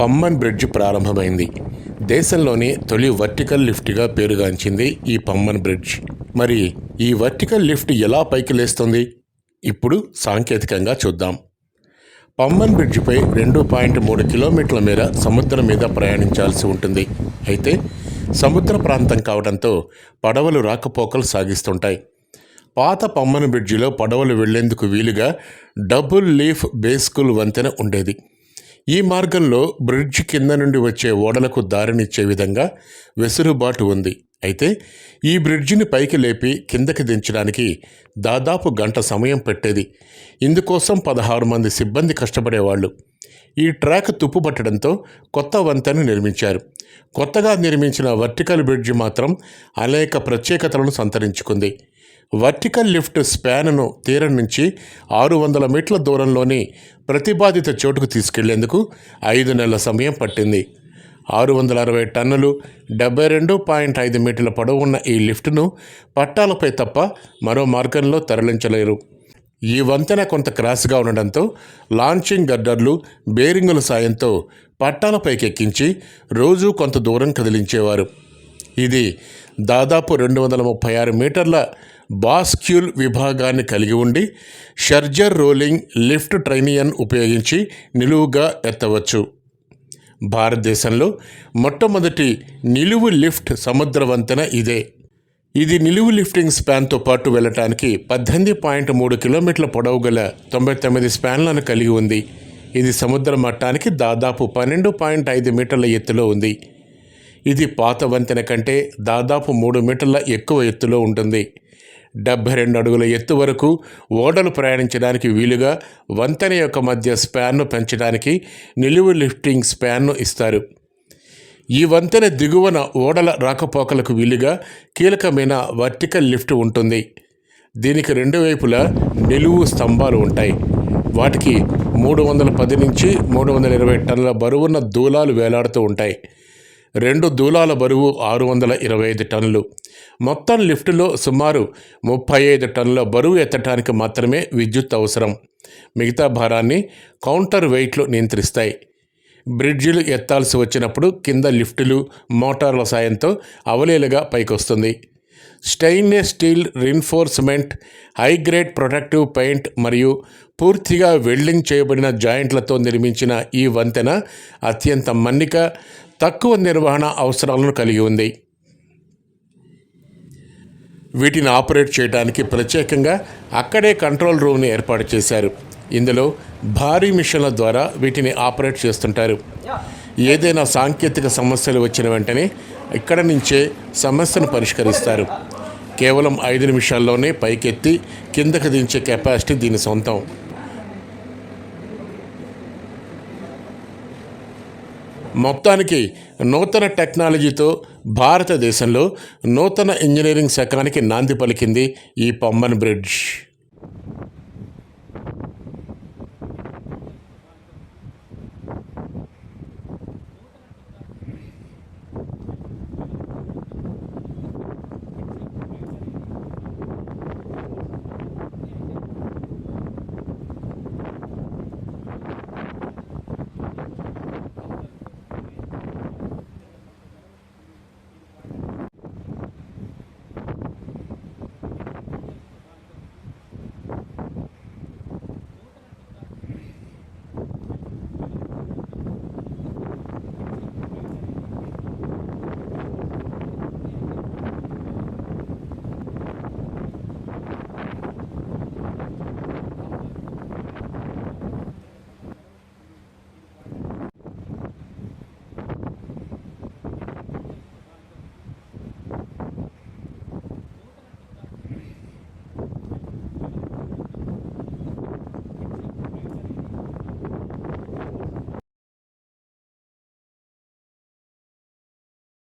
Pamban bridge ప్రారంభమైంది. దేశంలోని తొలి వర్టికల్ లిఫ్ట్గా పేరుగాంచింది ఈ పమ్మన్ బ్రిడ్జ్. మరి ఈ వర్టికల్ లిఫ్ట్ ఎలా పైకి లేస్తుంది? ఇప్పుడు సాంకేతికంగా చూద్దాం. పమ్మన్ బ్రిడ్జిపై రెండు పాయింట్ మూడు కిలోమీటర్ల మేర సముద్రం మీద ప్రయాణించాల్సి ఉంటుంది. అయితే సముద్ర ప్రాంతం కావడంతో పడవలు రాకపోకలు సాగిస్తుంటాయి. పాత పమ్మన్ బ్రిడ్జిలో పడవలు వెళ్ళేందుకు వీలుగా డబుల్ లీఫ్ బేస్కుల్ వంతెన ఉండేది. ఈ మార్గంలో బ్రిడ్జ్ కింద నుండి వచ్చే ఓడలకు దారినిచ్చే విధంగా వెసులుబాటు ఉంది. అయితే ఈ బ్రిడ్జిని పైకి లేపి కిందకి దించడానికి దాదాపు గంట సమయం పెట్టేది. ఇందుకోసం పదహారు మంది సిబ్బంది కష్టపడేవాళ్ళు. ఈ ట్రాక్ తుప్పుపట్టడంతో కొత్త వంతెన నిర్మించారు. కొత్తగా నిర్మించిన వర్టికల్ బ్రిడ్జ్ మాత్రం అనేక ప్రత్యేకతలను సంతరించుకుంది. వర్టికల్ లిఫ్ట్ స్పాన్ను తీరం నుంచి ఆరు వందల మీటర్ల దూరంలోని ప్రతిపాదిత చోటుకు తీసుకెళ్ళేందుకు ఐదు నెలల సమయం పట్టింది. ఆరు వందల అరవై టన్నులు డెబ్బై రెండు పాయింట్ ఐదు మీటర్ల పొడవు ఉన్న ఈ లిఫ్ట్ను పట్టాలపై తప్ప మరో మార్గంలో తరలించలేరు. ఈ వంతెన కొంత క్రాస్గా ఉండడంతో లాంచింగ్ గడ్డర్లు బేరింగుల సాయంతో పట్టాలపైకి ఎక్కించి రోజూ కొంత దూరం కదిలించేవారు. ఇది దాదాపు రెండు వందల ముప్పై ఆరు మీటర్ల బాస్క్యూల్ విభాగాన్ని కలిగి ఉండి షర్జర్ రోలింగ్ లిఫ్ట్ ట్రైనియన్ ఉపయోగించి నిలువుగా ఎత్తవచ్చు. భారతదేశంలో మొట్టమొదటి నిలువు లిఫ్ట్ సముద్ర వంతెన ఇదే. ఇది నిలువు లిఫ్టింగ్ స్పాన్తో పాటు వెళ్ళటానికి పద్దెనిమిది పాయింట్ మూడు కిలోమీటర్ల పొడవు గల తొంభై తొమ్మిది స్పాన్లను కలిగి ఉంది. ఇది సముద్ర మట్టానికి దాదాపు పన్నెండు పాయింట్ ఐదు మీటర్ల ఎత్తులో ఉంది. ఇది పాత వంతెన కంటే దాదాపు మూడు మీటర్ల ఎక్కువ ఎత్తులో ఉంటుంది. డెబ్బై రెండు అడుగుల ఎత్తు వరకు ఓడలు ప్రయాణించడానికి వీలుగా వంతెన యొక్క మధ్య స్పాన్ను పెంచడానికి నిలువు లిఫ్టింగ్ స్పాన్ను ఇస్తారు. ఈ వంతెన దిగువన ఓడల రాకపోకలకు వీలుగా కీలకమైన వర్టికల్ లిఫ్ట్ ఉంటుంది. దీనికి రెండు వైపులా నిలువు స్తంభాలు ఉంటాయి. వాటికి మూడు వందల పది నుంచి మూడు వందల ఇరవై టన్నుల బరువున్న దూలాలు వేలాడుతూ ఉంటాయి. రెండు దూలాల బరువు ఆరు వందల ఇరవై ఐదు టన్నులు. మొత్తం లిఫ్టులో సుమారు ముప్పై ఐదు టన్నుల బరువు ఎత్తడానికి మాత్రమే విద్యుత్ అవసరం. మిగతా భారాన్ని కౌంటర్ వెయిట్లు నియంత్రిస్తాయి. బ్రిడ్జిలు ఎత్తాల్సి వచ్చినప్పుడు కింద లిఫ్టులు మోటార్ల సాయంతో అవలీలగా పైకొస్తుంది. Stainless steel reinforcement high grade protective paint మరియు పూర్తిగా వెల్డింగ్ చేయబడిన జాయింట్లతో నిర్మించిన ఈ వంతెన అత్యంత మన్నిక తక్కువ నిర్వహణ అవసరాలను కలిగి ఉంది. వీటిని ఆపరేట్ చేయడానికి ప్రత్యేకంగా అక్కడే కంట్రోల్ రూమ్ని ఏర్పాటు చేశారు. ఇందులో భారీ మిషన్ల ద్వారా వీటిని ఆపరేట్ చేస్తుంటారు. ఏదైనా సాంకేతిక సమస్యలు వచ్చిన వెంటనే ఇక్కడ నుంచే సమస్యను పరిష్కరిస్తారు. కేవలం ఐదు నిమిషాల్లోనే పైకెత్తి కిందకు దించే కెపాసిటీ దీని సొంతం. మొత్తానికి నూతన టెక్నాలజీతో భారతదేశంలో నూతన ఇంజనీరింగ్ శకానికి నాంది పలికింది ఈ పమ్మన్ బ్రిడ్జ్.